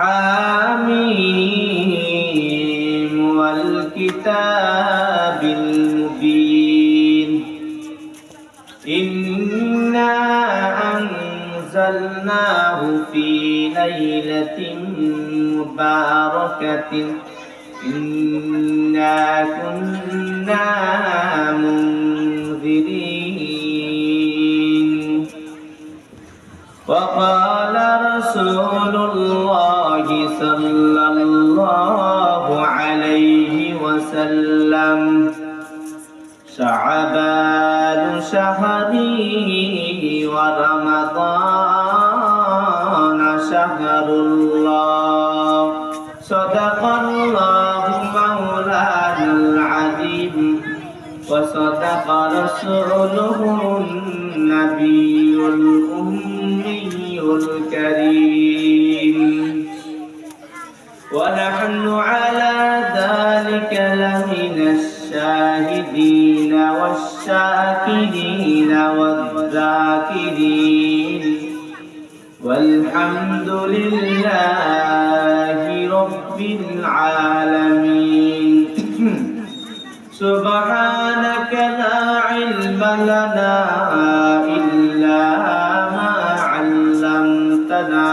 حاميم والكتاب المبين. إنا أنزلناه في ليلة مباركة. إنا كنا منذرين. وقال رسول الله صلى الله عليه وسلم. شعبان شهري ورمضان شهر الله. صدق الله مولانا العظيم. وصدق رسوله النبي ونحن على ذلك لمن الشاهدين والشاكرين والذاكرين. والحمد لله رب العالمين. سبحانك لا علم لنا إلا ما علمتنا.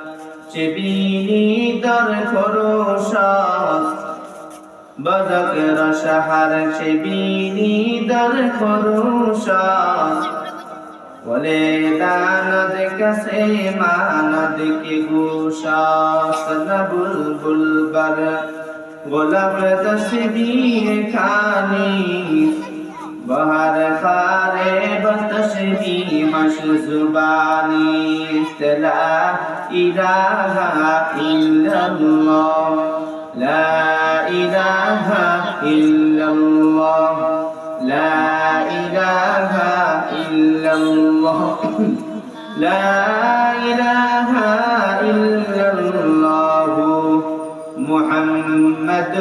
چبینی در خروشا بذکر شهر چبینی در خروشا ولی داند کسی ماند کی گوشا سن بلبل بر غلب تسبیح کانی خارے بتشبیح مش زبانی لا إله إلا الله لا إله إلا الله لا إله إلا الله لا إله إلا الله محمد